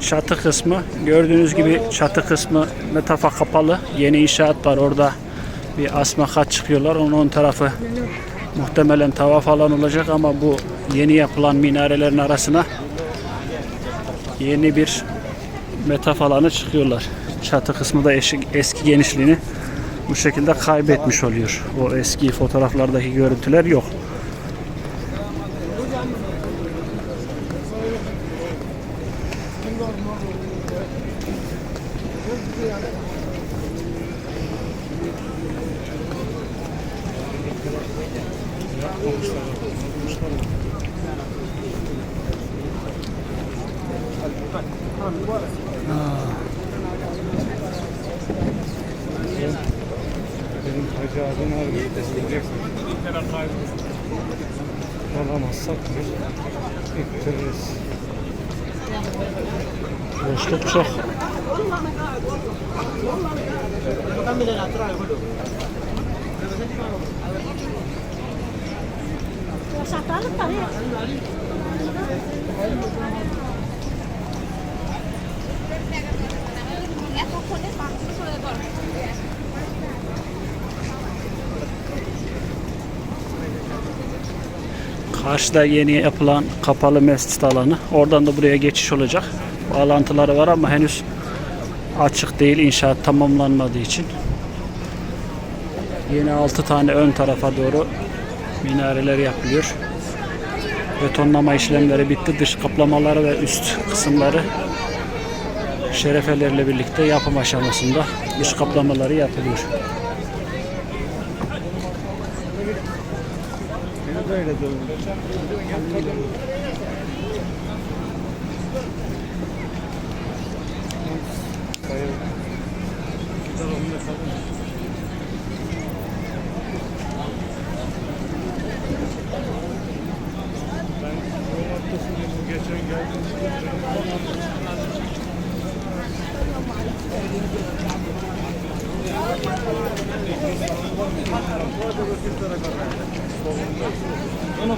çatı kısmı. Gördüğünüz gibi çatı kısmı metafa kapalı. Yeni inşaat var orada. Bir asma kat çıkıyorlar. Onun ön tarafı muhtemelen tava falan olacak ama bu yeni yapılan minarelerin arasına yeni bir metaf alanı çıkıyorlar. Çatı kısmı da eşi- eski genişliğini bu şekilde kaybetmiş oluyor. O eski fotoğraflardaki görüntüler yok. Benim hacı abim var. Alamazsak bir ittiririz. Boşluk çok. Karşıda yeni yapılan kapalı mescit alanı. Oradan da buraya geçiş olacak. Bağlantıları var ama henüz açık değil inşaat tamamlanmadığı için. Yeni 6 tane ön tarafa doğru minareler yapılıyor. Betonlama işlemleri bitti. Dış kaplamaları ve üst kısımları şerefelerle birlikte yapım aşamasında dış kaplamaları yapılıyor. Böyle dövün. Ben